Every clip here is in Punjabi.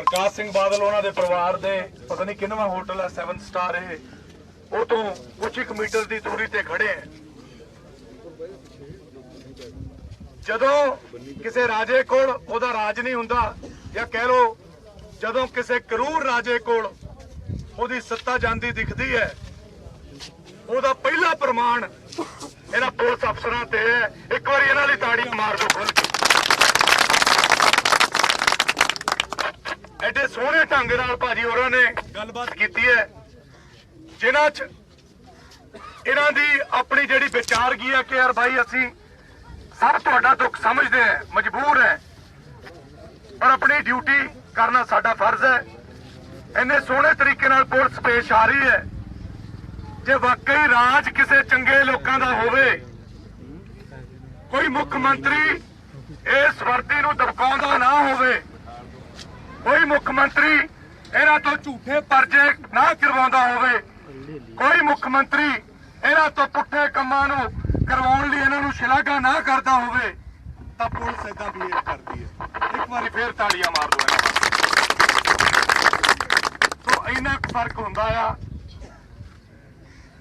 ਪ੍ਰਕਾਸ਼ ਸਿੰਘ ਬਾਦਲ ਉਹਨਾਂ ਦੇ ਪਰਿਵਾਰ ਦੇ, ਪਤਾ ਨਹੀਂ ਕਿੰਨਵਾਂ ਹੋਟਲ ਹੈ 7 ਸਟਾਰ ਇਹ। ਉਹ ਤੋਂ ਕੁਝ ਇੱਕ ਮੀਟਰ ਦੀ ਦੂਰੀ ਤੇ ਖੜੇ ਹੈ ਜਦੋਂ ਕਿਸੇ ਰਾਜੇ ਕੋਲ ਉਹਦਾ ਰਾਜ ਨਹੀਂ ਹੁੰਦਾ, ਜਾਂ ਕਹਿ ਲੋ ਜਦੋਂ ਕਿਸੇ ਕਰੂਰ ਰਾਜੇ ਕੋਲ ਉਹਦੀ ਸੱਤਾ ਜਾਂਦੀ ਦਿਖਦੀ ਹੈ, ਉਹਦਾ ਪਹਿਲਾ ਪ੍ਰਮਾਣ ਇਹਨਾਂ ਪੁਲਿਸ ਅਫਸਰਾਂ ਤੇ ਹੈ। ਇੱਕ ਵਾਰੀ ਇਹਨਾਂ ਲਈ ਤਾੜੀਆਂ ਮਾਰ ਦਿਓ ਖੁੱਲ ਕੇ ਐਡੇ ਸੋਹਣੇ ਢੰਗ ਨਾਲ ਭਾਜੀ ਹੋਰਾਂ ਨੇ ਗੱਲਬਾਤ ਕੀਤੀ ਹੈ ਜਿਨ੍ਹਾਂ 'ਚ ਇਹਨਾਂ ਦੀ ਆਪਣੀ ਜਿਹੜੀ ਵਿਚਾਰਗੀ ਹੈ ਕਿ ਯਾਰ ਭਾਈ ਅਸੀਂ ਸਭ ਤੁਹਾਡਾ ਦੁੱਖ ਸਮਝਦੇ ਹਾਂ ਮਜਬੂਰ ਹੈ ਪਰ ਆਪਣੀ ਡਿਊਟੀ ਕਰਨਾ ਸਾਡਾ ਫਰਜ਼ ਹੈ। ਇੰਨੇ ਸੋਹਣੇ ਤਰੀਕੇ ਨਾਲ ਪੁਲਿਸ ਪੇਸ਼ ਆ ਰਹੀ ਹੈ। ਜੇ ਵਾਕਈ ਰਾਜ ਕਿਸੇ ਚੰਗੇ ਲੋਕਾਂ ਦਾ ਹੋਵੇ ਕੋਈ ਮੁੱਖ ਮੰਤਰੀ ਇਸ ਵਰਦੀ ਨੂੰ ਦਬਕਾਉਂਦਾ ਨਾ ਹੋਵੇ ਕੋਈ ਮੁੱਖ ਮੰਤਰੀ ਇਹਨਾਂ ਤੋਂ ਝੂਠੇ ਪਰਜੇ ਨਾ ਕਰਵਾਉਂਦਾ ਹੋਵੇ। ਕੋਈ ਮੁੱਖ ਮੰਤਰੀ ਇਹਨਾਂ ਤੋਂ ਪੁੱਠੇ ਕੰਮਾਂ ਨੂੰ ਕਰਵਾਉਣ ਲਈ ਇਹਨਾਂ ਨੂੰ ਸ਼ਲਾਘਾ ਨਾ ਕਰਦਾ ਹੋਵੇ, ਤਾਂ ਪੁਲਿਸ ਇਦਾਂ ਬਿਹੇਵ ਕਰਦੀ ਹੈ। ਇੱਕ ਵਾਰੀ ਫੇਰ ਤਾੜੀਆਂ ਮਾਰ ਦਿਓ ਸੋ ਇੰਨਾ ਕੁ ਫ਼ਰਕ ਹੁੰਦਾ ਆ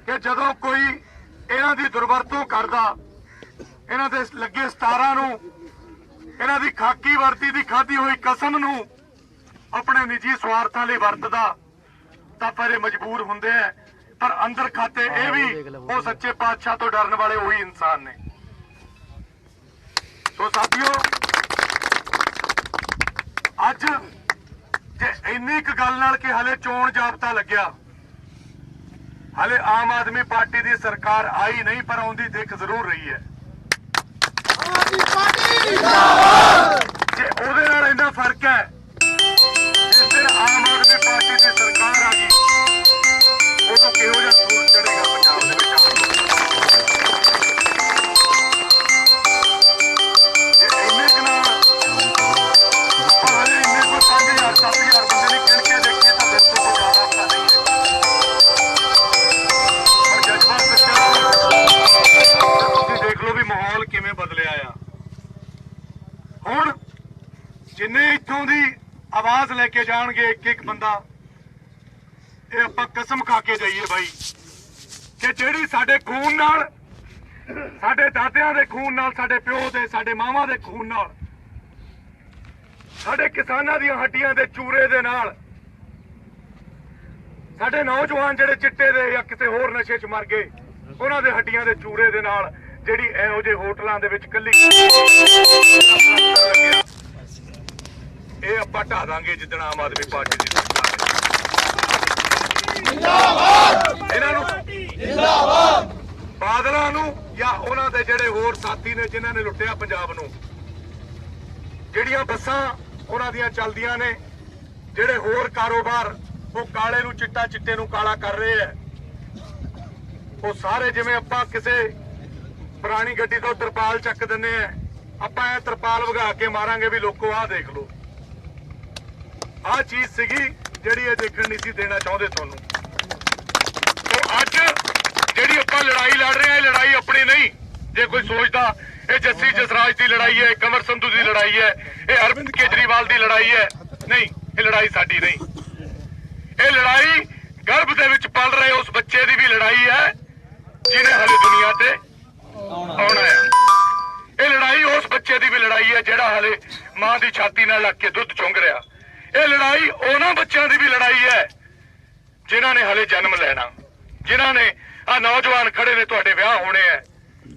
ਕਿ ਜਦੋਂ ਕੋਈ ਇਹਨਾਂ ਦੀ ਦੁਰਵਰਤੋਂ ਕਰਦਾ, ਇਹਨਾਂ ਦੇ ਲੱਗੇ ਸਤਾਰਾਂ ਨੂੰ, ਇਹਨਾਂ ਦੀ ਖਾਕੀ ਵਰਤੀ ਦੀ ਖਾਧੀ ਹੋਈ ਕਸਮ ਨੂੰ ਆਪਣੇ ਨਿੱਜੀ ਸਵਾਰਥਾਂ ਲਈ ਵਰਤਦਾ, ਤਾਂ ਪਰ ਇਹ ਮਜਬੂਰ ਹੁੰਦੇ ਆ। ਪਰ ਅੰਦਰ ਖਾਤੇ ਇਹ ਵੀ ਉਹ ਸੱਚੇ ਪਾਤਸ਼ਾਹ ਤੋਂ ਡਰਨ ਵਾਲੇ ਉਹੀ ਇਨਸਾਨ ਨੇ। ਸੋ ਸਾਥੀਓ, ਅੱਜ ਜੇ ਇੰਨੀ ਕੁ ਗੱਲ ਨਾਲ ਕਿ ਹਲੇ ਚੋਣ ਜਾਬਤਾ ਲੱਗਿਆ, ਹਲੇ ਆਮ ਆਦਮੀ ਪਾਰਟੀ ਦੀ ਸਰਕਾਰ ਆਈ ਨਹੀਂ, ਪਰ ਆਉਂਦੀ ਦਿੱਖ ਜ਼ਰੂਰ ਰਹੀ ਹੈ। ਆਵਾਜ਼ ਲੈ ਕੇ ਜਾਣਗੇ ਇੱਕ ਇੱਕ ਬੰਦਾ। ਇਹ ਆਪਾਂ ਕਸਮ ਖਾ ਕੇ ਜਾਈਏ ਬਾਈ। ਕਿ ਜਿਹੜੀ ਸਾਡੇ ਖੂਨ ਨਾਲ, ਸਾਡੇ ਦਾਦਿਆਂ ਦੇ ਖੂਨ ਨਾਲ, ਸਾਡੇ ਪਿਓ ਦੇ, ਸਾਡੇ ਮਾਵਾਂ ਦੇ ਖੂਨ ਨਾਲ, ਸਾਡੇ ਕਿਸਾਨਾਂ ਦੀਆਂ ਹੱਡੀਆਂ ਦੇ ਚੂਰੇ ਦੇ ਨਾਲ, ਸਾਡੇ ਨੌਜਵਾਨ ਜਿਹੜੇ ਚਿੱਟੇ ਦੇ ਜਾਂ ਕਿਸੇ ਹੋਰ ਨਸ਼ੇ 'ਚ ਮਰ ਗਏ, ਉਹਨਾਂ ਦੇ ਹੱਡੀਆਂ ਦੇ ਚੂਰੇ ਦੇ ਨਾਲ ਜਿਹੜੀ ਇਹੋ ਜਿਹੇ ਹੋਟਲਾਂ ਦੇ ਵਿੱਚ ਕੱਲੀ ਇਹ ਆਪਾਂ ਢਾ ਦਾਂਗੇ ਜਿੱਦਣ ਆਮ ਆਦਮੀ ਪਾਰਟੀ ਦੀ ਸਰਕਾਰ ਜਿੰਦਾਬਾਦ! ਇਹਨਾਂ ਨੂੰ ਜਿੰਦਾਬਾਦ! ਬਾਦਲਾਂ ਨੂੰ ਜਾਂ ਉਹਨਾਂ ਦੇ ਜਿਹੜੇ ਹੋਰ ਸਾਥੀ ਨੇ ਜਿਨ੍ਹਾਂ ਨੇ ਲੁੱਟਿਆ ਪੰਜਾਬ ਨੂੰ ਜਿਹੜੀਆਂ ਬੱਸਾਂ ਉਹਨਾਂ ਦੀਆਂ ਚੱਲਦੀਆਂ ਨੇ ਜਿਹੜੇ ਹੋਰ ਕਾਰੋਬਾਰ ਉਹ ਕਾਲੇ ਨੂੰ ਚਿੱਟਾ ਚਿੱਟੇ ਨੂੰ ਕਾਲਾ ਕਰ ਰਹੇ ਐ ਉਹ ਸਾਰੇ ਜਿਵੇਂ ਆਪਾਂ ਕਿਸੇ ਪੁਰਾਣੀ ਗੱਡੀ ਤੋਂ ਤਰਪਾਲ ਚੱਕ ਦਿੰਨੇ ਆ ਆਪਾਂ ਇਹ ਤਰਪਾਲ ਵਗਾ ਕੇ ਮਾਰਾਂਗੇ ਵੀ ਲੋਕੋ ਆਹ ਦੇਖ ਲਓ। ਆਹ ਚੀਜ਼ ਸੀਗੀ ਜਿਹੜੀ ਇਹ ਦੇਖਣ ਨਹੀਂ ਸੀ ਦੇਣਾ ਚਾਹੁੰਦੇ ਤੁਹਾਨੂੰ। ਤੇ ਅੱਜ ਜਿਹੜੀ ਆਪਾਂ ਲੜਾਈ ਲੜ ਰਹੇ ਆ ਇਹ ਲੜਾਈ ਆਪਣੀ ਨਹੀਂ। ਜੇ ਕੋਈ ਸੋਚਦਾ, ਇਹ ਜੱਸੀ ਜਸਰਾਜ ਦੀ ਲੜਾਈ ਹੈ ਕਮਰ ਸੰਧੂ ਦੀ ਲੜਾਈ ਹੈ, ਇਹ ਅਰਵਿੰਦ ਕੇਜਰੀਵਾਲ ਦੀ ਲੜਾਈ ਹੈ, ਨਹੀਂ, ਇਹ ਲੜਾਈ ਸਾਡੀ ਨਹੀਂ। ਇਹ ਲੜਾਈ ਗਰਭ ਦੇ ਵਿੱਚ ਪਲ ਰਹੇ ਉਸ ਬੱਚੇ ਦੀ ਵੀ ਲੜਾਈ ਹੈ, ਜਿਹਨੇ ਹਲੇ ਦੁਨੀਆ ਤੇ ਆਉਣਾ ਹੈ। ਇਹ ਲੜਾਈ ਉਸ ਬੱਚੇ ਦੀ ਵੀ ਲੜਾਈ ਹੈ, ਜਿਹੜਾ ਹਲੇ ਮਾਂ ਦੀ ਛਾਤੀ ਨਾਲ ਲੱਗ ਕੇ ਦੁੱਧ ਚੁੰਗ ਰਿਹਾ। ਇਹ ਲੜਾਈ ਉਹਨਾਂ ਬੱਚਿਆਂ ਦੀ ਵੀ ਲੜਾਈ ਹੈ, ਜਿਨ੍ਹਾਂ ਨੇ ਹਲੇ ਜਨਮ ਲੈਣਾ। ਜਿਨ੍ਹਾਂ ਨੇ ਆ ਨੌਜਵਾਨ ਖੜੇ ਨੇ, ਤੁਹਾਡੇ ਵਿਆਹ ਹੋਣੇ ਐ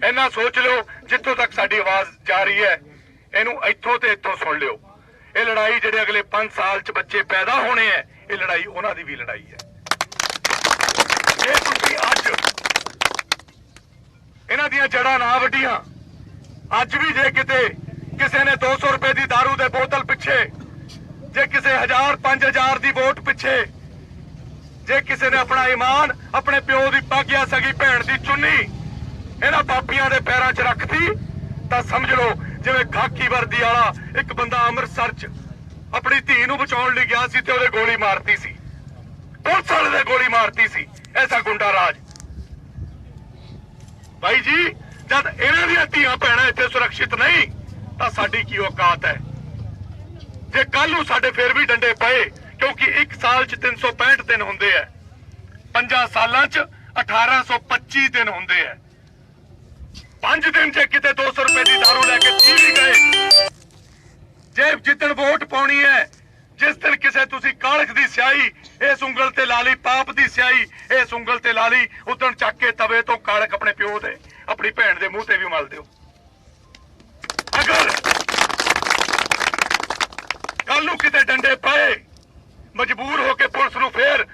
ਇਹਨਾਂ ਸੋਚ ਲਿਓ, ਜਿੱਥੋਂ ਤੱਕ ਸਾਡੀ ਆਵਾਜ਼ ਜਾ ਰਹੀ ਹੈ, ਇਹਨੂੰ ਇੱਥੋਂ ਤੇ ਇੱਥੋਂ ਸੁਣ ਲਿਓ। ਇਹ ਲੜਾਈ ਜਿਹੜੇ ਅਗਲੇ 5 ਸਾਲ ਚ ਬੱਚੇ ਪੈਦਾ ਹੋਣੇ ਐ ਇਹ ਲੜਾਈ ਉਹਨਾਂ ਦੀ ਵੀ ਲੜਾਈ ਹੈ। ਜੇ ਤੁਸੀਂ ਅੱਜ ਇਹਨਾਂ ਦੀਆਂ ਜੜਾਂ ਨਾ ਵੱਡੀਆਂ ਅੱਜ ਵੀ ਜੇ ਕਿਤੇ ਕਿਸੇ ਨੇ 200 ਰੁਪਏ ਦੀ दारू ਦੇ ਬੋਤਲ ਪਿੱਛੇ ਜੇ ਕਿਸੇ 1000 5000 ਦੀ ਵੋਟ ਪਿੱਛੇ, ਜੇ ਕਿਸੇ ਨੇ ਆਪਣਾ ਈਮਾਨ ਆਪਣੇ ਪਿਓ ਦੀ ਪਾਗਿਆ ਸਗੀ ਭੈਣ ਦੀ ਚੁੰਨੀ ਇਹਨਾਂ ਬਾਪੀਆਂ ਦੇ ਪੈਰਾਂ 'ਚ ਰੱਖਤੀ, ਤਾਂ ਸਮਝ ਲਓ ਜਿਵੇਂ ਖਾਕੀ ਵਰਦੀ ਵਾਲਾ ਇੱਕ ਬੰਦਾ ਅੰਮ੍ਰਿਤਸਰ 'ਚ ਆਪਣੀ ਧੀ ਨੂੰ ਬਚਾਉਣ ਲਈ ਗਿਆ ਸੀ ਤੇ ਉਹਦੇ ਗੋਲੀ ਮਾਰਤੀ ਸੀ। ਪੁਲਿਸ ਵਾਲੇ ਦੇ ਗੋਲੀ ਮਾਰਤੀ ਸੀ। ਐਸਾ ਗੁੰਡਾ ਰਾਜ। ਭਾਈ ਜੀ, ਜਦ ਇਹਨਾਂ ਦੀਆਂ ਧੀਆਂ ਭੈਣਾਂ ਇੱਥੇ ਸੁਰੱਖਿਅਤ ਨਹੀਂ, ਤਾਂ ਸਾਡੀ ਕੀ ਔਕਾਤ ਹੈ? ਜੇ ਕੱਲ ਨੂੰ ਸਾਡੇ ਫੇਰ ਵੀ ਡੰਡੇ ਪਏ, ਕਿਉਂਕਿ ਇੱਕ ਸਾਲ 'ਚ 365 ਦਿਨ ਹੁੰਦੇ ਆ ਪੰਜਾਂ ਸਾਲਾਂ 'ਚ 1825 ਦਿਨ ਹੁੰਦੇ ਆ ਪੰਜ ਦਿਨ 'ਚ ਕਿਤੇ 200 ਰੁਪਏ ਦੀ ਦਾਰੂ ਲੈ ਕੇ ਪੀ ਵੀ ਗਏ, ਜੇ ਜਿੱਦਣ ਵੋਟ ਪਾਉਣੀ ਹੈ ਜਿਸ ਦਿਨ ਕਿਸੇ ਤੁਸੀਂ ਕਾਲਖ ਦੀ ਸਿਆਹੀ, ਇਸ ਉਂਗਲ ਤੇ ਲਾ ਲਈ, ਪਾਪ ਦੀ ਸਿਆਹੀ, ਇਸ ਉਂਗਲ ਤੇ ਲਾ ਲਈ, ਉਦਣ ਚੱਕ ਕੇ ਤਵੇ ਤੋਂ ਕਾਲਖ ਆਪਣੇ ਪਿਓ ਦੇ, ਆਪਣੀ ਭੈਣ ਦੇ ਮੂੰਹ ਤੇ ਵੀ ਮਲ ਦਿਓ। ਅਗਰ ਕੱਲ ਨੂੰ ਕਿਤੇ ਡੰਡੇ ਪਏ। ਮਜਬੂਰ ਹੋ ਕੇ ਪੁਲਿਸ ਨੂੰ ਫੇਰ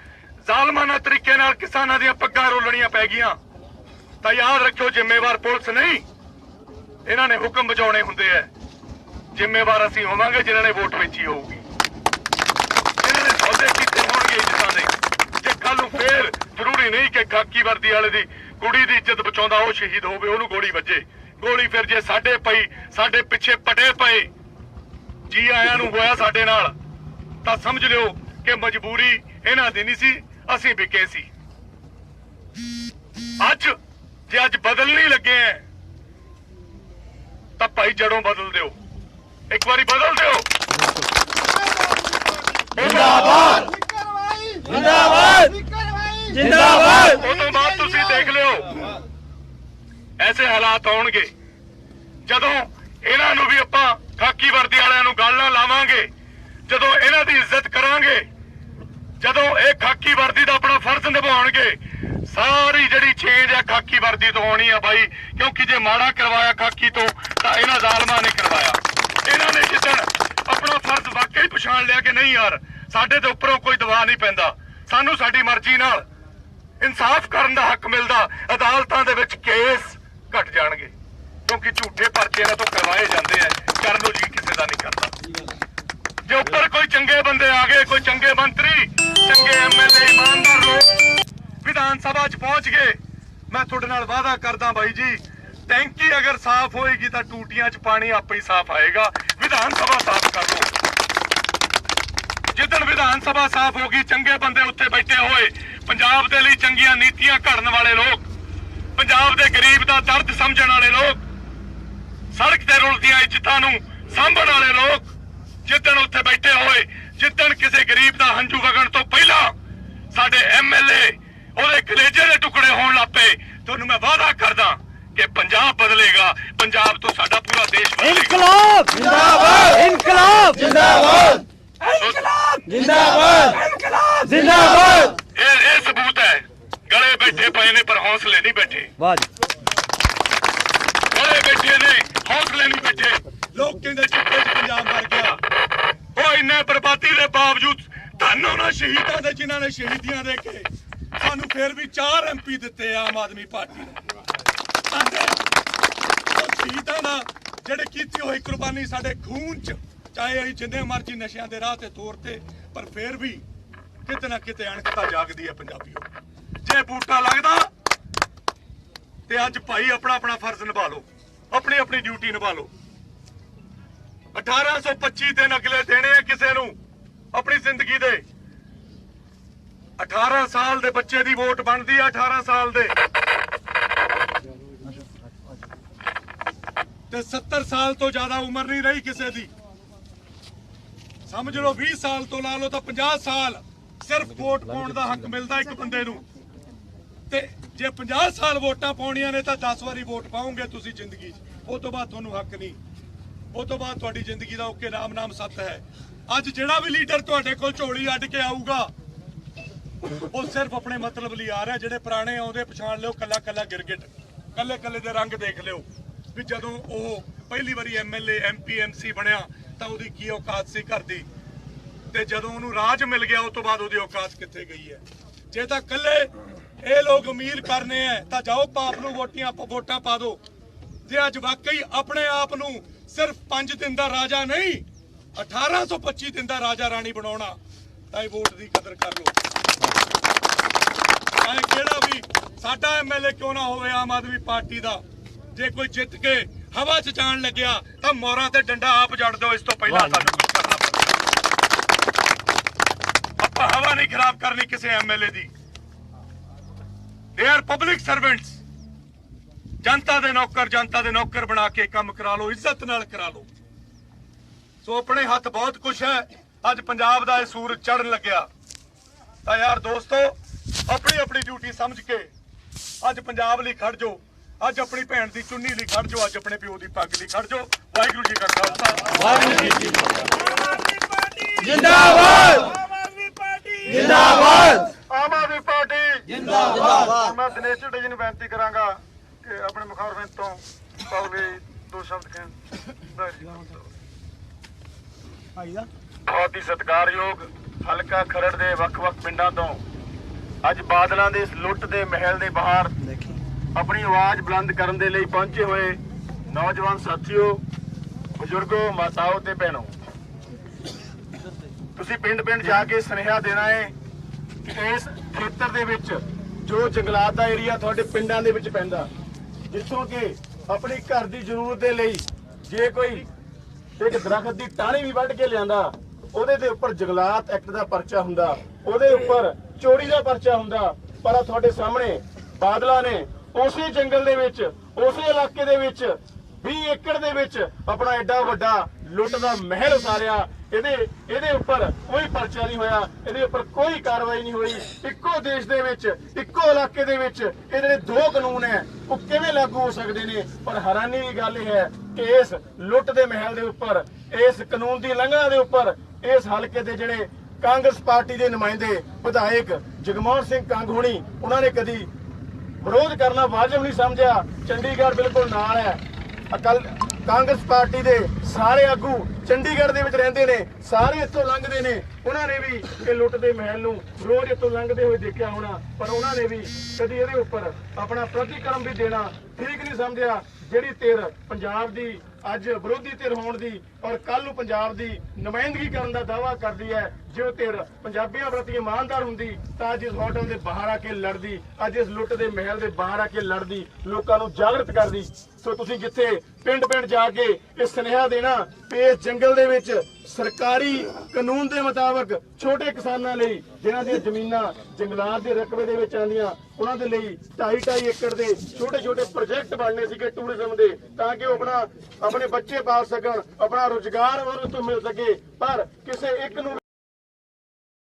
ਜ਼ਾਲਮਾਨਾ ਤਰੀਕੇ ਨਾਲ ਕਿਸਾਨਾਂ ਦੀਆਂ ਪੱਗਾਂ ਰੋਲਣੀਆਂ ਪੈ ਗਈਆਂ। ਤਾਂ ਯਾਦ ਰੱਖਿਓ, ਜ਼ਿੰਮੇਵਾਰ ਪੁਲਿਸ ਨਹੀਂ। ਇਹਨਾਂ ਨੇ ਹੁਕਮ ਬਜਾਉਣੇ ਹੁੰਦੇ ਐ। ਜ਼ਿੰਮੇਵਾਰ ਅਸੀਂ ਹੋਵਾਂਗੇ, ਜਿਨ੍ਹਾਂ ਨੇ ਵੋਟ ਵੇਚੀ ਹੋਊਗੀ। ਇਹਨਾਂ ਨੇ ਸੌਦੇ ਕੀਤੇ ਹੋਣਗੇ ਇੱਜ਼ਤਾਂ ਦੇ। ਜੇ ਕੱਲ ਨੂੰ ਫੇਰ ਜ਼ਰੂਰੀ ਨਹੀਂ ਕਿ ਖਾਕੀ ਵਰਦੀ ਵਾਲੇ ਦੀ ਕੁੜੀ ਦੀ ਇੱਜ਼ਤ ਬਚਾਉਂਦਾ ਉਹ ਸ਼ਹੀਦ ਹੋਵੇ, ਉਹਨੂੰ ਗੋਲੀ ਵੱਜੇ। ਗੋਲੀ ਫਿਰ ਜੇ ਸਾਡੇ ਪਈ, ਸਾਡੇ ਪਿੱਛੇ ਪਟੇ ਪਏ। ਜੀ ਆਇਆਂ ਨੂੰ ਹੋਇਆ ਸਾਡੇ ਨਾਲ ਤਾਂ ਸਮਝ ਲਿਓ ਕਿ ਮਜਬੂਰੀ ਇਹਨਾਂ ਦੀ ਨਹੀਂ ਸੀ ਅਸੀਂ ਵਿਕੇ ਸੀ। ਅੱਜ ਜੇ ਅੱਜ ਬਦਲਣੀ ਲੱਗੇ ਐ ਤਾਂ ਭਾਈ ਜੜੋਂ ਬਦਲ ਦਿਓ। ਇੱਕ ਵਾਰੀ ਬਦਲ ਦਿਓ। ਜਿੰਦਾਬਾਦ। ਜਿੰਦਾਬਾਦ। ਜਿੰਦਾਬਾਦ। ਉਹ ਤੋਂ ਬਾਅਦ ਤੁਸੀਂ ਦੇਖ ਲਿਓ ਐਸੇ ਹਾਲਾਤ ਆਉਣਗੇ ਜਦੋਂ ਇਹਨਾਂ ਨੂੰ ਵੀ ਆਪਾਂ ਖਾਕੀ ਵਰਦੀ ਵਾਲਿਆਂ ਨੂੰ ਗੱਲ ਨਾ ਲਾਵਾਂਗੇ। ਜਦੋਂ ਇਹਨਾਂ ਦੀ ਇੱਜ਼ਤ ਕਰਾਂਗੇ, ਜਦੋਂ ਇਹ ਖਾਕੀ ਵਰਦੀ ਦਾ ਆਪਣਾ ਫਰਜ਼ ਨਿਭਾਉਣਗੇ, ਸਾਰੀ ਜਿਹੜੀ ਚੇਂਜ ਹੈ ਖਾਕੀ ਵਰਦੀ ਤੋਂ ਆਉਣੀ ਆ ਬਾਈ, ਕਿਉਂਕਿ ਜੇ ਮਾੜਾ ਕਰਵਾਇਆ ਖਾਕੀ ਤੋਂ, ਤਾਂ ਇਹਨਾਂ ਜ਼ਾਲਮਾਂ ਨੇ ਕਰਵਾਇਆ। ਇਹਨਾਂ ਨੇ ਜਿੱਦਣ ਆਪਣਾ ਫਰਜ਼ ਵਾਕਈ ਪਛਾਣ ਲਿਆ ਕਿ ਨਹੀਂ ਯਾਰ, ਸਾਡੇ ਦੇ ਉੱਪਰੋਂ ਕੋਈ ਦਬਾਅ ਨਹੀਂ ਪੈਂਦਾ। ਸਾਨੂੰ ਸਾਡੀ ਮਰਜ਼ੀ ਨਾਲ ਇਨਸਾਫ ਕਰਨ ਦਾ ਹੱਕ ਮਿਲਦਾ, ਅਦਾਲਤਾਂ ਦੇ ਵਿੱਚ ਕੇਸ ਘਟ ਜਾਣਗੇ। ਕਿਉਂਕਿ ਝੂਠੇ ਪਰਚੇ ਇਹਨਾਂ ਤੋਂ ਕਰਵਾਏ ਜਾਂਦੇ ਆ, ਕਰਨ ਨੂੰ ਜੀ ਕਿਸੇ ਦਾ ਨਹੀਂ ਕਰਦਾ। ਜੇ ਉੱਪਰ ਕੋਈ ਚੰਗੇ ਬੰਦੇ ਆ ਗਏ, ਕੋਈ ਚੰਗੇ ਮੰਤਰੀ, ਚੰਗੇ ਐਮਐਲਏ ਇਮਾਨਦਾਰ ਲੋਕ ਵਿਧਾਨ ਸਭਾ 'ਚ ਪਹੁੰਚ ਗਏ, ਮੈਂ ਤੁਹਾਡੇ ਨਾਲ ਵਾਅਦਾ ਕਰਦਾ ਬਾਈ ਜੀ, ਟੈਂਕੀ ਅਗਰ ਸਾਫ਼ ਹੋਏਗੀ ਤਾਂ ਟੂਟੀਆਂ 'ਚ ਪਾਣੀ ਆਪੇ ਹੀ ਸਾਫ਼ ਆਏਗਾ। ਵਿਧਾਨ ਸਭਾ ਸਾਫ਼ ਕਰ ਲਓ ਜਿੱਦਣ ਵਿਧਾਨ ਸਭਾ ਸਾਫ਼ ਹੋ ਗਈ, ਚੰਗੇ ਬੰਦੇ ਉੱਥੇ ਬੈਠੇ ਹੋਏ, ਪੰਜਾਬ ਦੇ ਲਈ ਚੰਗੀਆਂ ਨੀਤੀਆਂ ਘੜਨ ਵਾਲੇ ਲੋਕ, ਪੰਜਾਬ ਦੇ ਗਰੀਬ ਦਾ ਦਰਦ ਸਮਝਣ ਵਾਲੇ ਲੋਕ ਸੜਕ ਤੇ ਰੁਲਦੀਆਂ ਇੱਜ਼ਤਾਂ ਨੂੰ ਸਾਂਭਣ ਵਾਲੇ ਲੋਕ ਜਿੱਦਣ ਉੱਥੇ ਬੈਠੇ ਹੋਏ ਜਿੱਦਣ ਕਿਸੇ ਗਰੀਬ ਦਾ ਹੰਝੂ ਵਗਣ ਤੋਂ ਪਹਿਲਾਂ ਸਾਡੇ ਐਮਐਲਏ ਉਹਦੇ ਕਲੇਜੇ ਦੇ ਟੁਕੜੇ ਹੋਣ ਲੱਪੇ ਤੁਹਾਨੂੰ ਮੈਂ ਵਾਅਦਾ ਕਰਦਾ ਕਿ ਪੰਜਾਬ ਬਦਲੇਗਾ। ਪੰਜਾਬ ਤੋਂ ਸਾਡਾ ਪੂਰਾ ਦੇਸ਼ ਬਦਲੇਗਾ। ਇਨਕਲਾਬ! ਜਿੰਦਾਬਾਦ! ਇਨਕਲਾਬ! ਜਿੰਦਾਬਾਦ! ਜਿੰਦਾਬਾਦ! ਜਿੰਦਾਬਾਦ! ਇਹ ਇਹ ਸਬੂਤ ਹੈ। ਗਲੇ ਬੈਠੇ ਪਏ ਨੇ ਪਰ ਹੌਸਲੇ ਨਹੀਂ ਬੈਠੇ। ਵਾਹ ਜੀ ਗਲੇ ਬੈਠੇ ਨੇ ਹੌਸਲੇ ਨਹੀਂ ਬੈਠੇ ਲੋਕ ਕਹਿੰਦੇ ਚਿੱਟੇ 'ਚ ਪੰਜਾਬ ਮਰ ਗਿਆ ਉਹ ਬਰਬਾਦੀ ਦੇ ਬਾਵਜੂਦ ਧੰਨ ਉਹਨਾਂ ਸ਼ਹੀਦਾਂ ਦੇ, ਜਿਨ੍ਹਾਂ ਨੇ ਸ਼ਹੀਦੀਆਂ ਦੇ ਕੇ ਸਾਨੂੰ ਫੇਰ ਵੀ 4 ਐਮਪੀ ਦਿੱਤੇ ਆਮ ਆਦਮੀ ਪਾਰਟੀ ਨੇ। ਧੰਨ ਸ਼ਹੀਦਾਂ ਦਾ ਜਿਹੜੇ ਕੀਤੀ ਹੋਈ ਕੁਰਬਾਨੀ ਸਾਡੇ ਖੂਨ 'ਚ, ਚਾਹੇ ਅਸੀਂ ਜਿੰਨੇ ਮਰਜ਼ੀ ਨਸ਼ਿਆਂ ਦੇ ਰਾਹ ਤੇ ਤੋਰ ਤੇ, ਪਰ ਫੇਰ ਵੀ ਕਿਤੇ ਨਾ ਕਿਤੇ ਅਣਖਤਾ ਜਾਗਦੀ ਹੈ ਪੰਜਾਬੀਓ ਜੇ ਬੂਟਾ ਲੱਗਦਾ ਤੇ ਅੱਜ ਭਾਈ ਆਪਣਾ ਆਪਣਾ ਫਰਜ਼ ਨਿਭਾ ਲਓ, ਆਪਣੀ ਆਪਣੀ ਡਿਊਟੀ ਨਿਭਾ ਲਓ। 1825 ਦਿਨ ਅਗਲੇ ਦੇਣੇ ਆ ਕਿਸੇ ਨੂੰ ਆਪਣੀ ਜ਼ਿੰਦਗੀ ਦੇ। 18 ਸਾਲ ਦੇ ਬੱਚੇ ਦੀ ਵੋਟ ਬਣਦੀ ਆ 18 ਸਾਲ ਦੇ। ਤੇ 70 ਸਾਲ ਤੋਂ ਜ਼ਿਆਦਾ ਉਮਰ ਨਹੀਂ ਰਹੀ ਕਿਸੇ ਦੀ। ਸਮਝ ਲਓ 20 ਸਾਲ ਤੋਂ ਲਾ ਲਓ ਤਾਂ 50 ਸਾਲ ਸਿਰਫ ਵੋਟ ਪਾਉਣ ਦਾ ਹੱਕ ਮਿਲਦਾ ਇੱਕ ਬੰਦੇ ਨੂੰ। ਤੇ ਜੇ 50 ਸਾਲ ਵੋਟਾਂ ਪਾਉਣੀਆਂ ਨੇ ਤਾਂ 10 ਵਾਰੀ ਵੋਟ ਪਾਉਂਗੇ ਤੁਸੀਂ ਜ਼ਿੰਦਗੀ 'ਚ। ਉਹ ਤੋਂ ਬਾਅਦ ਤੁਹਾਨੂੰ ਹੱਕ ਨਹੀਂ। ਉਹ ਤੋਂ ਬਾਅਦ ਤੁਹਾਡੀ ਜ਼ਿੰਦਗੀ ਦਾ ਓਕੇ ਨਾਮ ਨਾਮ ਸੱਤ ਹੈ। ਅੱਜ ਜਿਹੜਾ ਵੀ ਲੀਡਰ ਤੁਹਾਡੇ ਕੋਲ ਝੋਲੀ ਅੱਡ ਕੇ ਆਊਗਾ, ਉਹ ਸਿਰਫ ਆਪਣੇ ਮਤਲਬ ਲਈ ਆ ਰਿਹਾ, ਜਿਹੜੇ ਪੁਰਾਣੇ ਆਉਂਦੇ ਪਛਾਣ ਲਿਓ, ਕੱਲਾ ਕੱਲਾ ਗਿਰਗਿਟ। ਕੱਲੇ ਕੱਲੇ ਦੇ ਰੰਗ ਦੇਖ ਲਿਓ। ਵੀ ਜਦੋਂ ਉਹ ਪਹਿਲੀ ਵਾਰੀ ਐਮਐਲਏ ਐਮਪੀ ਐਮਸੀ ਬਣਿਆ, ਤਾਂ ਉਹਦੀ ਕੀ ਔਕਾਤ ਸੀ ਘਰ ਦੀ? ਤੇ ਜਦੋਂ ਉਹਨੂੰ ਰਾਜ ਮਿਲ ਗਿਆ ਉਸ ਤੋਂ ਬਾਅਦ ਉਹਦੀ ਔਕਾਤ ਕਿੱਥੇ ਗਈ ਹੈ? ਜੇ ਤਾਂ ਕੱਲੇ ਇਹ ਲੋਕ ਅਮੀਰ ਕਰਨੇ ਆ ਤਾਂ ਜਾਓ ਪਾਪ ਨੂੰ ਵੋਟੀਆਂ, ਵੋਟਾਂ ਪਾ ਦਿਓ। ਜੇ ਅੱਜ ਵਾਕਈ ਆਪਣੇ ਆਪ ਨੂੰ ਸਿਰਫ 5 ਦਿਨ ਦਾ ਰਾਜਾ ਨਹੀਂ 1825 ਦਿਨ ਦਾ ਰਾਜਾ ਰਾਣੀ ਬਣਾਉਣਾ ਤਾਂ ਇਹ ਵੋਟ ਦੀ ਕਦਰ ਕਰ ਲਓ। ਚਾਹੇ ਕਿਹੜਾ ਵੀ ਸਾਡਾ ਐਮਐਲਏ ਕਿਉਂ ਨਾ ਹੋਵੇ ਆਮ ਆਦਮੀ ਪਾਰਟੀ ਦਾ ਜੇ ਕੋਈ ਜਿੱਤ ਕੇ ਹਵਾ 'ਚ ਜਾਣ ਲੱਗਿਆ ਤਾਂ ਮੋਰਾਂ ਤੇ ਡੰਡਾ ਆਪ ਜੜ ਦਿਓ ਇਸ ਤੋਂ ਪਹਿਲਾਂ ਸਾਨੂੰ ਕੁਝ ਕਰਨਾ ਪਵੇ ਆਪਾਂ ਹਵਾ ਨਹੀਂ ਖਰਾਬ ਕਰਨੀ ਕਿਸੇ MLA the. They are public servants ਜਨਤਾ ਦੇ ਨੌਕਰ ਜਨਤਾ ਦੇ ਨੌਕਰ ਬਣਾ ਕੇ ਕੰਮ ਕਰਾ ਲਓ ਇੱਜ਼ਤ ਨਾਲ ਕਰਾ ਲਓ। ਸੋ ਆਪਣੇ ਹੱਥ ਬਹੁਤ ਕੁਝ ਹੈ। ਅੱਜ ਪੰਜਾਬ ਦਾ ਇਹ ਸੂਰਜ ਚੜ੍ਹਨ ਲੱਗਿਆ। ਤਾਂ ਯਾਰ ਦੋਸਤੋ ਆਪਣੀ ਆਪਣੀ ਡਿਊਟੀ ਸਮਝ ਕੇ ਅੱਜ ਪੰਜਾਬ ਲਈ ਖੜ ਜਾਓ। ਅੱਜ ਆਪਣੀ ਭੈਣ ਦੀ ਚੁੰਨੀ ਲਈ ਖੜ ਜਾਓ। ਅੱਜ ਆਪਣੇ ਪਿਓ ਦੀ ਪੱਗ ਲਈ ਖੜ ਜਾਓ। ਵਾਹਿਗੁਰੂ ਜੀ ਕਾ ਖਾਲਸਾ। ਵਾਹਿਗੁਰੂ ਜੀ ਕੀ ਪਾਰਟੀ ਜਿੰਦਾਬਾਦ! ਆਮ ਆਦਮੀ ਪਾਰਟੀ ਜਿੰਦਾਬਾਦ! ਆਮ ਆਦਮੀ ਪਾਰਟੀ। ਜਿੰਦਾਬਾਦ। ਮੈਂ ਦਿਨੇਸ਼ ਢਿੱਡ ਜੀ ਨੂੰ ਬੇਨਤੀ ਕਰਾਂਗਾ। ਆਪਣੇ ਮੁਖਾਰਬਿੰਦ ਤੋਂ ਪਾਉਗੇ ਦੋ ਸ਼ਬਦ ਕਹਿਣ ਬਹੁਤ ਹੀ ਸਤਿਕਾਰਯੋਗ ਹਲਕਾ ਖਰੜ ਦੇ ਵੱਖ-ਵੱਖ ਪਿੰਡਾਂ ਤੋਂ ਅੱਜ ਬਾਦਲਾਂ ਦੇ ਇਸ ਲੁੱਟ ਦੇ ਮਹਿਲ ਦੇ ਬਾਹਰ ਆਪਣੀ ਆਵਾਜ਼ ਬੁਲੰਦ ਕਰਨ ਦੇ ਲਈ ਪਹੁੰਚੇ ਹੋਏ ਨੌਜਵਾਨ ਸਾਥੀਓ ਬਜ਼ੁਰਗੋ ਮਾਤਾਓ ਤੇ ਭੈਣੋ। ਤੁਸੀਂ ਪਿੰਡ-ਪਿੰਡ ਜਾ ਕੇ ਸੁਨੇਹਾ ਦੇਣਾ ਹੈ ਕਿ ਇਸ ਖੇਤਰ ਦੇ ਵਿੱਚ ਜੋ ਜੰਗਲਾਤ ਦਾ ਏਰੀਆ ਤੁਹਾਡੇ ਪਿੰਡਾਂ ਦੇ ਵਿੱਚ ਪੈਂਦਾ ਜਿੱਥੋਂ ਕਿ ਆਪਣੀ ਘਰ ਦੀ ਜ਼ਰੂਰਤ ਦੇ ਲਈ ਜੇ ਕੋਈ ਇੱਕ ਦਰਖਤ ਦੀ ਟਾਹਣੀ ਵੀ ਵੱਢ ਕੇ ਲਿਆਂਦਾ, ਉਹਦੇ ਦੇ ਉੱਪਰ ਜੰਗਲਾਤ ਐਕਟ ਦਾ ਪਰਚਾ ਹੁੰਦਾ, ਉਹਦੇ ਉੱਪਰ ਚੋਰੀ ਦਾ ਪਰਚਾ ਹੁੰਦਾ, ਪਰ ਆਹ ਤੁਹਾਡੇ ਸਾਹਮਣੇ ਬਾਦਲਾਂ ਨੇ ਉਸੇ ਜੰਗਲ ਦੇ ਵਿੱਚ, ਉਸੇ ਇਲਾਕੇ ਦੇ ਵਿੱਚ 20 ਏਕੜ ਦੇ ਵਿੱਚ ਆਪਣਾ ਐਡਾ ਵੱਡਾ ਲੁੱਟ ਦਾ ਮਹਿਲ ਉਸਾਰਿਆ ਇਹਦੇ ਇਹਦੇ ਉੱਪਰ ਕੋਈ ਪਰਚਾ ਨਹੀਂ ਹੋਇਆ, ਇਹਦੇ ਉੱਪਰ ਕੋਈ ਕਾਰਵਾਈ ਨਹੀਂ ਹੋਈ। ਇੱਕੋ ਦੇਸ਼ ਦੇ ਵਿੱਚ, ਇੱਕੋ ਇਲਾਕੇ ਦੇ ਵਿੱਚ ਇਹ ਜਿਹੜੇ ਦੋ ਕਾਨੂੰਨ ਹੈ, ਉਹ ਕਿਵੇਂ ਲਾਗੂ ਹੋ ਸਕਦੇ ਨੇ? ਪਰ ਹੈਰਾਨੀ ਦੀ ਗੱਲ ਇਹ ਹੈ ਕਿ ਇਸ ਲੁੱਟ ਦੇ ਮਹਿਲ ਦੇ ਉੱਪਰ, ਇਸ ਕਾਨੂੰਨ ਦੀ ਉਲੰਘਣਾ ਦੇ ਉੱਪਰ, ਇਸ ਹਲਕੇ ਦੇ ਜਿਹੜੇ ਕਾਂਗਰਸ ਪਾਰਟੀ ਦੇ ਨੁਮਾਇੰਦੇ ਵਿਧਾਇਕ ਜਗਮੋਹਨ ਸਿੰਘ ਕੰਗ ਹੋਣੀ ਉਹਨਾਂ ਨੇ ਕਦੀ ਵਿਰੋਧ ਕਰਨਾ ਵਾਜਬ ਨਹੀਂ ਸਮਝਿਆ। ਚੰਡੀਗੜ੍ਹ ਬਿਲਕੁਲ ਨਾਲ ਹੈ। ਅਕਲ ਕਾਂਗਰਸ ਪਾਰਟੀ ਦੇ ਸਾਰੇ ਆਗੂ ਚੰਡੀਗੜ੍ਹ ਦੇ ਵਿੱਚ ਰਹਿੰਦੇ ਨੇ, ਸਾਰੇ ਇੱਥੋਂ ਲੰਘਦੇ ਨੇ। ਉਹਨਾਂ ਨੇ ਵੀ ਇਹ ਲੁੱਟ ਦੇ ਮਹਿਲ ਨੂੰ ਰੋਜ਼ ਇੱਥੋਂ ਲੰਘਦੇ ਹੋਏ ਦੇਖਿਆ ਹੋਣਾ, ਪਰ ਉਹਨਾਂ ਨੇ ਵੀ ਕਦੀ ਇਹਦੇ ਉੱਪਰ ਆਪਣਾ ਪ੍ਰਤੀਕਰਮ ਵੀ ਦੇਣਾ ਠੀਕ ਨਹੀਂ ਸਮਝਿਆ, ਜਿਹੜੀ ਧਿਰ ਪੰਜਾਬ ਦੀ ਅੱਜ ਵਿਰੋਧੀ ਧਿਰ ਹੋਣ ਦੀ ਔਰ ਕੱਲ ਨੂੰ ਪੰਜਾਬ ਦੀ ਨੁਮਾਇੰਦਗੀ ਕਰਨ ਦਾ ਦਾਵਾ ਕਰਦੀ ਹੈ। ਜੇ ਧਿਰ ਪੰਜਾਬੀਆਂ ਪ੍ਰਤੀ ਇਮਾਨਦਾਰ ਹੁੰਦੀ, ਤਾਂ ਅੱਜ ਇਸ ਹੋਟਲ ਦੇ ਬਾਹਰ ਆ ਕੇ ਲੜਦੀ, ਅੱਜ ਇਸ ਲੁੱਟ ਦੇ ਮਹਿਲ ਦੇ ਬਾਹਰ ਆ ਕੇ ਲੜਦੀ, ਲੋਕਾਂ ਨੂੰ ਜਾਗਰਤ ਕਰਦੀ। ਸੋ ਤੁਸੀਂ ਜਿੱਥੇ ਪਿੰਡ ਪਿੰਡ ਜਾ ਕੇ ਇਹ ਸੁਨੇਹਾ ਦੇਣਾ ਕਿ ਜੰਗਲ ਦੇ ਵਿੱਚ ਸਰਕਾਰੀ ਕਾਨੂੰਨ ਦੇ ਮੁਤਾਬਕ ਛੋਟੇ ਕਿਸਾਨਾਂ ਲਈ, ਜਿਨ੍ਹਾਂ ਦੀਆਂ ਜ਼ਮੀਨਾਂ ਜੰਗਲਾਤ ਦੇ ਰਕਬੇ ਦੇ ਵਿੱਚ ਆਉਂਦੀਆਂ, ਉਹਨਾਂ ਦੇ ਲਈ 2.5 2.5 ਏਕੜ ਦੇ ਛੋਟੇ ਛੋਟੇ ਪ੍ਰੋਜੈਕਟ ਬਣਨੇ ਸੀਗੇ ਟੂਰਿਜ਼ਮ ਦੇ, ਤਾਂ ਕਿ ਉਹ ਆਪਣਾ ਆਪਣੇ ਬੱਚੇ ਪਾਲ ਸਕਣ ਆਪਣਾ ਰੋਜ਼ਗਾਰ ਉਹਨਾਂ ਤੋਂ ਮਿਲ ਸਕੇ ਪਰ ਕਿਸੇ ਇੱਕ ਨੂੰ